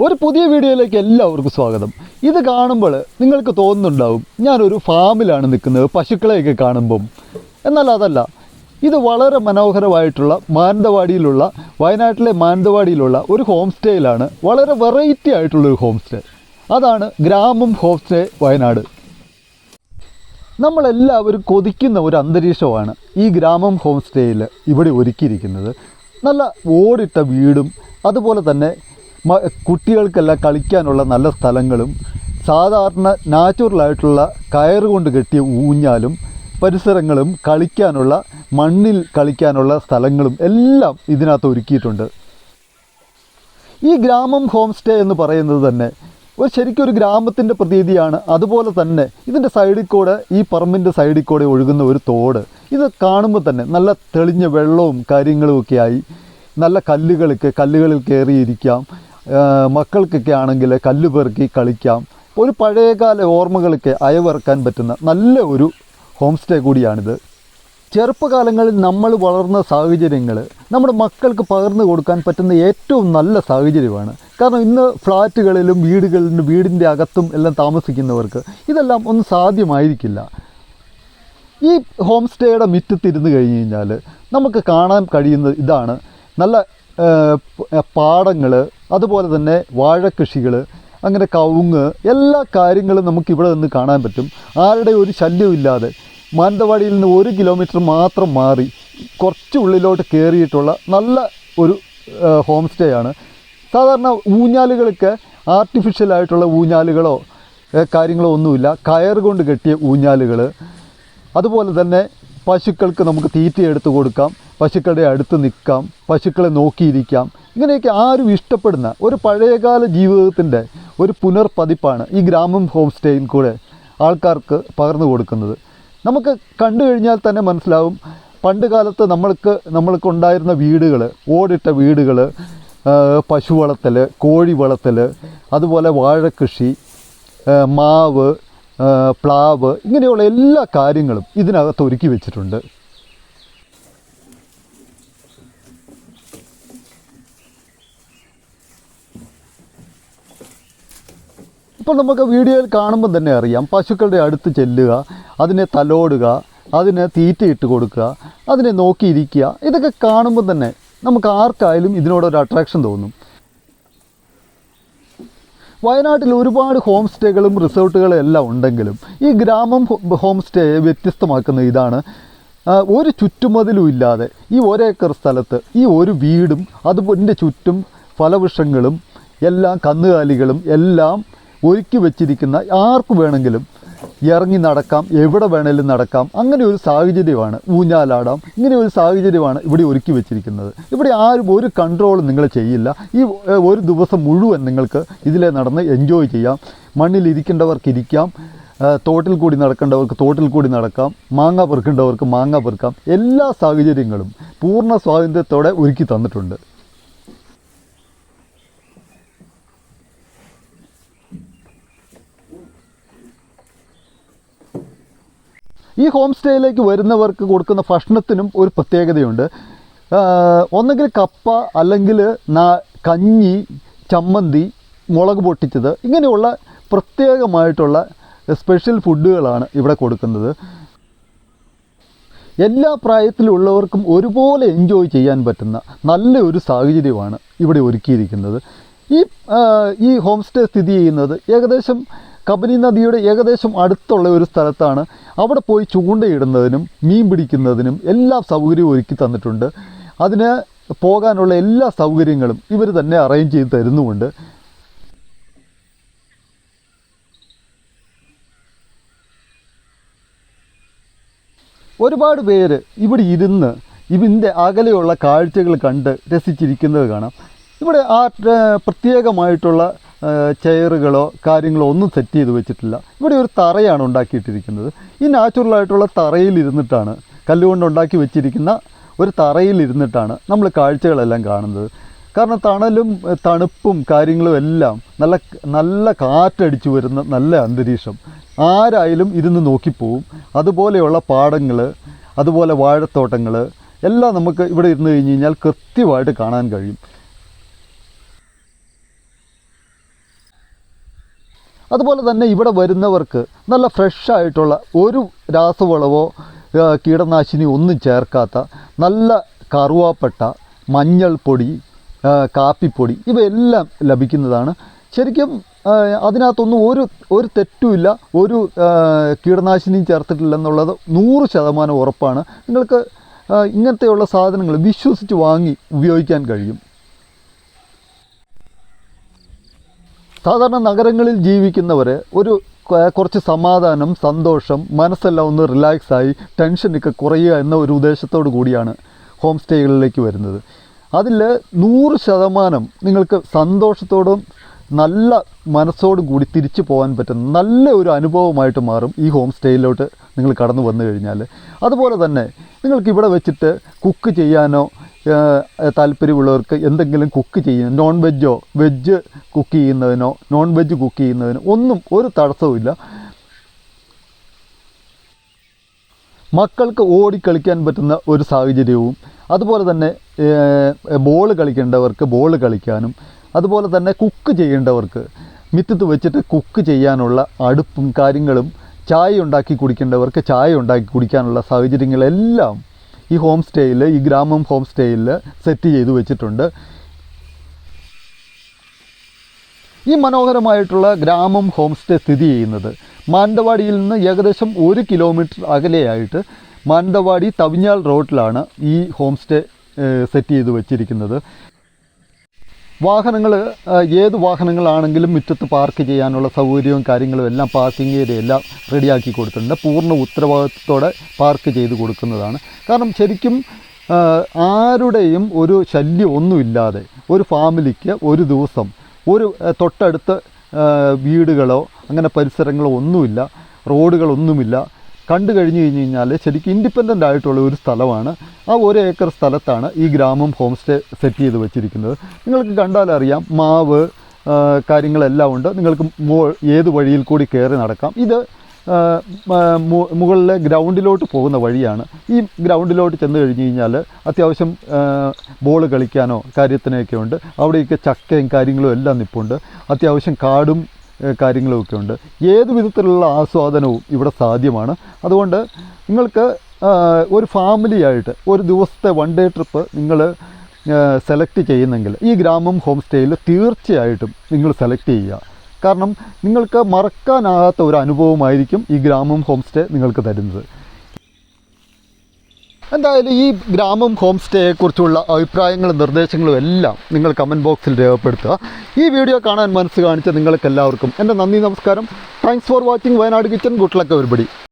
ഒരു പുതിയ വീഡിയോയിലേക്ക് എല്ലാവർക്കും സ്വാഗതം. ഇത് കാണുമ്പോൾ നിങ്ങൾക്ക് തോന്നുന്നുണ്ടാവും ഞാനൊരു ഫാമിലാണ് നിൽക്കുന്നത് പശുക്കളെയൊക്കെ കാണുമ്പം. എന്നാൽ അതല്ല ഇത് വളരെ മനോഹരമായിട്ടുള്ള മാനന്തവാടിയിലുള്ള വയനാട്ടിലെ മാനന്തവാടിയിലുള്ള ഒരു ഹോം സ്റ്റേയിലാണ് വളരെ വെറൈറ്റി ആയിട്ടുള്ളൊരു ഹോം സ്റ്റേ അതാണ് ഗ്രാമം ഹോം സ്റ്റേ വയനാട്. നമ്മളെല്ലാവരും കൊതിക്കുന്ന ഒരു അന്തരീക്ഷമാണ് ഈ ഗ്രാമം ഹോം സ്റ്റേയിൽ ഇവിടെ ഒരുക്കിയിരിക്കുന്നത്. നല്ല ഓടിട്ട വീടും അതുപോലെ തന്നെ കുട്ടികൾക്കെല്ലാം കളിക്കാനുള്ള നല്ല സ്ഥലങ്ങളും സാധാരണ നാച്ചുറലായിട്ടുള്ള കയറുകൊണ്ട് കെട്ടിയ ഊഞ്ഞാലും പരിസരങ്ങളും കളിക്കാനുള്ള മണ്ണിൽ കളിക്കാനുള്ള സ്ഥലങ്ങളും എല്ലാം ഇതിനകത്ത് ഒരുക്കിയിട്ടുണ്ട്. ഈ ഗ്രാമം ഹോം സ്റ്റേ എന്ന് പറയുന്നത് തന്നെ ഒരു ശരിക്കും ഒരു ഗ്രാമത്തിന്റെ പ്രതീതിയാണ്. അതുപോലെ തന്നെ ഇതിന്റെ സൈഡിൽ കൂടെ ഈ പറമ്പിന്റെ സൈഡിൽ കൂടെ ഒഴുകുന്ന ഒരു തോട്. ഇത് കാണുമ്പോൾ തന്നെ നല്ല തെളിഞ്ഞ വെള്ളവും കാര്യങ്ങളും ഒക്കെ ആയി. നല്ല കല്ലുകൾക്ക് കല്ലുകളിൽ കയറിയിരിക്കാം. മക്കൾക്കൊക്കെ ആണെങ്കിൽ കല്ല് പെറുക്കി കളിക്കാം. ഒരു പഴയകാല ഓർമ്മകളൊക്കെ അയവിറക്കാൻ പറ്റുന്ന നല്ല ഒരു ഹോം സ്റ്റേ കൂടിയാണിത്. ചെറുപ്പകാലങ്ങളിൽ നമ്മൾ വളർന്ന സാഹചര്യങ്ങൾ നമ്മുടെ മക്കൾക്ക് പകർന്നു കൊടുക്കാൻ പറ്റുന്ന ഏറ്റവും നല്ല സാഹചര്യമാണ്. കാരണം ഇന്ന് ഫ്ലാറ്റുകളിലും വീടുകളിലും വീടിന്റെ അകത്തും എല്ലാം താമസിക്കുന്നവർക്ക് ഇതെല്ലാം ഒന്നും സാധ്യമായിരിക്കില്ല. ഈ ഹോം സ്റ്റേയുടെ മുറ്റത്തിരുന്ന് കഴിഞ്ഞ് കഴിഞ്ഞാൽ നമുക്ക് കാണാൻ കഴിയുന്നത് ഇതാണ്. നല്ല പാടങ്ങൾ അതുപോലെ തന്നെ വാഴക്കൃഷികൾ അങ്ങനെ കവുങ്ങ് എല്ലാ കാര്യങ്ങളും നമുക്ക് ഇവിടെ നിന്ന് കാണാൻ പറ്റും. ആരുടെ ഒരു ശല്യവും ഇല്ലാതെ മാനന്തവാടിയിൽ നിന്ന് ഒരു കിലോമീറ്റർ മാത്രം മാറി കുറച്ച് ഉള്ളിലോട്ട് കയറിയിട്ടുള്ള നല്ല ഒരു ഹോം സ്റ്റേ ആണ്. സാധാരണ ഊഞ്ഞാലുകളൊക്കെ ആർട്ടിഫിഷ്യലായിട്ടുള്ള ഊഞ്ഞാലുകളോ കാര്യങ്ങളോ ഒന്നുമില്ല. കയർ കൊണ്ട് കെട്ടിയ ഊഞ്ഞാലുകൾ അതുപോലെ തന്നെ പശുക്കൾക്ക് നമുക്ക് തീറ്റ എടുത്തു കൊടുക്കാം. പശുക്കളുടെ അടുത്ത് നിൽക്കാം പശുക്കളെ നോക്കിയിരിക്കാം. ഇങ്ങനെയൊക്കെ ആരും ഇഷ്ടപ്പെടുന്ന ഒരു പഴയകാല ജീവിതത്തിന്റെ ഒരു പുനർപതിപ്പാണ് ഈ ഗ്രാമം ഹോം സ്റ്റേയിൽ കൂടെ ആൾക്കാർക്ക് പകർന്നു കൊടുക്കുന്നത്. നമുക്ക് കണ്ടു കഴിഞ്ഞാൽ തന്നെ മനസ്സിലാവും പണ്ട് കാലത്ത് നമ്മൾക്ക് നമ്മൾക്ക് ഉണ്ടായിരുന്ന വീടുകൾ ഓടിട്ട വീടുകൾ പശു വളർത്തൽ കോഴി വളർത്തൽ അതുപോലെ വാഴക്കൃഷി മാവ് പ്ലാവ് ഇങ്ങനെയുള്ള എല്ലാ കാര്യങ്ങളും ഇതിനകത്ത് ഒരുക്കി വെച്ചിട്ടുണ്ട്. ഇപ്പോൾ നമുക്ക് വീഡിയോയിൽ കാണുമ്പോൾ തന്നെ അറിയാം. പശുക്കളുടെ അടുത്ത് ചെല്ലുക അതിനെ തലോടുക അതിന് തീറ്റയിട്ട് കൊടുക്കുക അതിനെ നോക്കിയിരിക്കുക. ഇതൊക്കെ കാണുമ്പോൾ തന്നെ നമുക്ക് ആർക്കായാലും ഇതിനോടൊരു അട്രാക്ഷൻ തോന്നും. വയനാട്ടിൽ ഒരുപാട് ഹോം സ്റ്റേകളും റിസോർട്ടുകളും എല്ലാം ഉണ്ടെങ്കിലും ഈ ഗ്രാമം ഹോ- സ്റ്റേയെ വ്യത്യസ്തമാക്കുന്ന ഇതാണ്. ഒരു ചുറ്റുമതിലും ഇല്ലാതെ ഈ ഒരേക്കർ സ്ഥലത്ത് ഈ ഒരു വീടും അതിന്റെ ചുറ്റും ഫലവൃക്ഷങ്ങളും എല്ലാം കന്നുകാലികളും എല്ലാം ഒരുക്കി വെച്ചിരിക്കുന്ന ആർക്ക് വേണമെങ്കിലും ഇറങ്ങി നടക്കാം എവിടെ വേണേലും നടക്കാം. അങ്ങനെ ഒരു സാഹചര്യമാണ് ഊഞ്ഞാലാടാം. ഇങ്ങനെ ഒരു സാഹചര്യമാണ് ഇവിടെ ഒരുക്കി വെച്ചിരിക്കുന്നത്. ഇവിടെ ആരും ഒരു കൺട്രോളും നിങ്ങൾ ചെയ്യില്ല. ഈ ഒരു ദിവസം മുഴുവൻ നിങ്ങൾക്ക് ഇതിലെ നടന്ന് എൻജോയ് ചെയ്യാം. മണ്ണിൽ ഇരിക്കേണ്ടവർക്ക് ഇരിക്കാം. തോട്ടിൽ കൂടി നടക്കേണ്ടവർക്ക് തോട്ടിൽ കൂടി നടക്കാം. മാങ്ങ പെറുക്കേണ്ടവർക്ക് മാങ്ങ പെറുക്കാം. എല്ലാ സാഹചര്യങ്ങളും പൂർണ സ്വാതന്ത്ര്യത്തോടെ ഒരുക്കി തന്നിട്ടുണ്ട്. ഈ ഹോം സ്റ്റേയിലേക്ക് വരുന്നവർക്ക് കൊടുക്കുന്ന ഭക്ഷണത്തിനും ഒരു പ്രത്യേകതയുണ്ട്. ഒന്നെങ്കിൽ കപ്പ അല്ലെങ്കിൽ കഞ്ഞി ചമ്മന്തി മുളക് പൊട്ടിച്ചത് ഇങ്ങനെയുള്ള പ്രത്യേകമായിട്ടുള്ള സ്പെഷ്യൽ ഫുഡുകളാണ് ഇവിടെ കൊടുക്കുന്നത്. എല്ലാ പ്രായത്തിലുള്ളവർക്കും ഒരുപോലെ എൻജോയ് ചെയ്യാൻ പറ്റുന്ന നല്ലൊരു സാഹചര്യമാണ് ഇവിടെ ഒരുക്കിയിരിക്കുന്നത്. ഈ ഈ ഹോം സ്റ്റേ സ്ഥിതി ചെയ്യുന്നത് ഏകദേശം കബനി നദിയുടെ ഏകദേശം അടുത്തുള്ള ഒരു സ്ഥലത്താണ് അവിടെ പോയി ചൂണ്ടയിടുന്നതിനും മീൻ പിടിക്കുന്നതിനും എല്ലാ സൗകര്യവും ഒരുക്കി തന്നിട്ടുണ്ട്. അതിന് പോകാനുള്ള എല്ലാ സൗകര്യങ്ങളും ഇവർ തന്നെ അറേഞ്ച് ചെയ്ത് തരുന്നുമുണ്ട്. ഒരുപാട് പേര് ഇവിടെ ഇരുന്ന് ഇതിന്റെ അകലെയുള്ള കാഴ്ചകൾ കണ്ട് രസിച്ചിരിക്കുന്നത് കാണാം. ഇവിടെ ആ പ്രത്യേകമായിട്ടുള്ള ചെയറുകളോ കാര്യങ്ങളോ ഒന്നും സെറ്റ് ചെയ്ത് വെച്ചിട്ടില്ല. ഇവിടെ ഒരു തറയാണ് ഉണ്ടാക്കിയിട്ടിരിക്കുന്നത്. ഈ നാച്ചുറലായിട്ടുള്ള തറയിൽ ഇരുന്നിട്ടാണ് കല്ലുകൊണ്ട് ഉണ്ടാക്കി വെച്ചിരിക്കുന്ന ഒരു തറയിൽ ഇരുന്നിട്ടാണ് നമ്മൾ കാഴ്ചകളെല്ലാം കാണുന്നത്. കാരണം തണലും തണുപ്പും കാര്യങ്ങളും എല്ലാം നല്ല നല്ല കാറ്റടിച്ചു വരുന്ന നല്ല അന്തരീക്ഷം. ആരായാലും ഇരുന്ന് നോക്കിപ്പോവും. അതുപോലെയുള്ള പാടങ്ങൾ അതുപോലെ വാഴത്തോട്ടങ്ങൾ എല്ലാം നമുക്ക് ഇവിടെ ഇരുന്ന് കഴിഞ്ഞ് കഴിഞ്ഞാൽ കൃത്യമായിട്ട് കാണാൻ കഴിയും. അതുപോലെ തന്നെ ഇവിടെ വരുന്നവർക്ക് നല്ല ഫ്രഷ് ആയിട്ടുള്ള ഒരു രാസവളവോ കീടനാശിനി ഒന്നും ചേർക്കാത്ത നല്ല കറുവാപ്പട്ട മഞ്ഞൾപ്പൊടി കാപ്പിപ്പൊടി ഇവയെല്ലാം ലഭിക്കുന്നതാണ്. ശരിക്കും അതിനകത്തൊന്നും ഒരു ഒരു തെറ്റുമില്ല. ഒരു കീടനാശിനിയും ചേർത്തിട്ടില്ല എന്നുള്ളത് നൂറ് ശതമാനം ഉറപ്പാണ്. നിങ്ങൾക്ക് ഇങ്ങനത്തെയുള്ള സാധനങ്ങൾ വിശ്വസിച്ച് വാങ്ങി ഉപയോഗിക്കാൻ കഴിയും. സാധാരണ നഗരങ്ങളിൽ ജീവിക്കുന്നവർ ഒരു കുറച്ച് സമാധാനം സന്തോഷം മനസ്സെല്ലാം ഒന്ന് റിലാക്സ് ആയി ടെൻഷനൊക്കെ കുറയുക എന്ന ഒരു ഉദ്ദേശത്തോടു കൂടിയാണ് ഹോം സ്റ്റേകളിലേക്ക് വരുന്നത്. അതിൽ നൂറ് ശതമാനം നിങ്ങൾക്ക് സന്തോഷത്തോടും നല്ല മനസ്സോടും കൂടി തിരിച്ചു പോകാൻ പറ്റുന്ന നല്ല ഒരു അനുഭവമായിട്ട് മാറും ഈ ഹോം സ്റ്റേയിലോട്ട് നിങ്ങൾ കടന്നു വന്നു കഴിഞ്ഞാൽ അതുപോലെ തന്നെ നിങ്ങൾക്ക് ഇവിടെ വെച്ചിട്ട് കുക്ക് ചെയ്യാനോ താല്പര്യമുള്ളവർക്ക് എന്തെങ്കിലും കുക്ക് ചെയ്യാൻ നോൺ വെജോ വെജ് കുക്ക് ചെയ്യുന്നതിനോ നോൺ വെജ് കുക്ക് ചെയ്യുന്നതിനോ ഒന്നും ഒരു തടസ്സവുമില്ല മക്കൾക്ക് ഓടിക്കളിക്കാൻ പറ്റുന്ന ഒരു സാഹചര്യവും അതുപോലെ തന്നെ ബോൾ കളിക്കേണ്ടവർക്ക് ബോൾ കളിക്കാനും അതുപോലെ തന്നെ കുക്ക് ചെയ്യേണ്ടവർക്ക് മിറ്റത്ത് വെച്ചിട്ട് കുക്ക് ചെയ്യാനുള്ള അടുപ്പും കാര്യങ്ങളും ചായ ഉണ്ടാക്കി കുടിക്കേണ്ടവർക്ക് ചായ ഉണ്ടാക്കി കുടിക്കാനുള്ള സാഹചര്യങ്ങളെല്ലാം ഈ ഹോം സ്റ്റേയിൽ ഈ ഗ്രാമം ഹോം സ്റ്റേയിൽ സെറ്റ് ചെയ്ത് വെച്ചിട്ടുണ്ട്. ഈ മനോഹരമായിട്ടുള്ള ഗ്രാമം ഹോം സ്റ്റേ സ്ഥിതി ചെയ്യുന്നത് മാനന്തവാടിയിൽ നിന്ന് ഏകദേശം ഒരു കിലോമീറ്റർ അകലെയായിട്ട് മാനന്തവാടി തവിഞ്ഞാൽ റോഡിലാണ് ഈ ഹോം സ്റ്റേ സെറ്റ് ചെയ്ത് വെച്ചിരിക്കുന്നത്. വാഹനങ്ങൾ ഏത് വാഹനങ്ങളാണെങ്കിലും മുറ്റത്ത് പാർക്ക് ചെയ്യാനുള്ള സൗകര്യവും കാര്യങ്ങളും എല്ലാം പാർക്കിംഗ് ഏരിയ എല്ലാം റെഡിയാക്കി കൊടുത്തിട്ടുണ്ട്. പൂർണ ഉത്തരവാദിത്വത്തോടെ പാർക്ക് ചെയ്ത് കൊടുക്കുന്നതാണ്. കാരണം ശരിക്കും ആരുടെയും ഒരു ശല്യം ഒന്നുമില്ലാതെ ഒരു ഫാമിലിക്ക് ഒരു ദിവസം ഒരു തൊട്ടടുത്ത് വീടുകളോ അങ്ങനെ പരിസരങ്ങളോ ഒന്നുമില്ല റോഡുകളൊന്നുമില്ല കണ്ടു കഴിഞ്ഞു കഴിഞ്ഞ് കഴിഞ്ഞാൽ ശരിക്കും ഇൻഡിപെൻഡന്റ് ആയിട്ടുള്ള ഒരു സ്ഥലമാണ്. ആ ഒരു ഏക്കർ സ്ഥലത്താണ് ഈ ഗ്രാമം ഹോം സ്റ്റേ സെറ്റ് ചെയ്ത് വെച്ചിരിക്കുന്നത്. നിങ്ങൾക്ക് കണ്ടാലറിയാം മാവ് കാര്യങ്ങളെല്ലാം ഉണ്ട്. നിങ്ങൾക്ക് മോ ഏത് വഴിയിൽ കൂടി കയറി നടക്കാം. ഇത് മുകളിലെ ഗ്രൗണ്ടിലോട്ട് പോകുന്ന വഴിയാണ്. ഈ ഗ്രൗണ്ടിലോട്ട് ചെന്ന് കഴിഞ്ഞ് കഴിഞ്ഞാൽ അത്യാവശ്യം ബോൾ കളിക്കാനോ കാര്യത്തിനൊക്കെ ഉണ്ട്. അവിടെയൊക്കെ ചക്കയും കാര്യങ്ങളും എല്ലാം നിപ്പുണ്ട്. അത്യാവശ്യം കാടും കാര്യങ്ങളുമൊക്കെ ഉണ്ട്. ഏത് വിധത്തിലുള്ള ആസ്വാദനവും ഇവിടെ സാധ്യമാണ്. അതുകൊണ്ട് നിങ്ങൾക്ക് ഒരു ഫാമിലിയായിട്ട് ഒരു ദിവസത്തെ വൺ ഡേ ട്രിപ്പ് നിങ്ങൾ സെലക്ട് ചെയ്യുന്നെങ്കിൽ ഈ ഗ്രാമം ഹോം സ്റ്റേയിൽ തീർച്ചയായിട്ടും നിങ്ങൾ സെലക്ട് ചെയ്യുക. കാരണം നിങ്ങൾക്ക് മറക്കാനാകാത്ത ഒരു അനുഭവമായിരിക്കും ഈ ഗ്രാമം ഹോം സ്റ്റേ നിങ്ങൾക്ക് തരുന്നത്. എന്തായാലും ഈ ഗ്രാമം ഹോം സ്റ്റേയെക്കുറിച്ചുള്ള അഭിപ്രായങ്ങളും നിർദ്ദേശങ്ങളും എല്ലാം നിങ്ങൾ കമന്റ് ബോക്സിൽ രേഖപ്പെടുത്തുക. ഈ വീഡിയോ കാണാൻ മനസ്സ് കാണിച്ച നിങ്ങൾക്കെല്ലാവർക്കും എന്റെ നന്ദി നമസ്കാരം. Thanks for watching Wayanad kitchen good luck everybody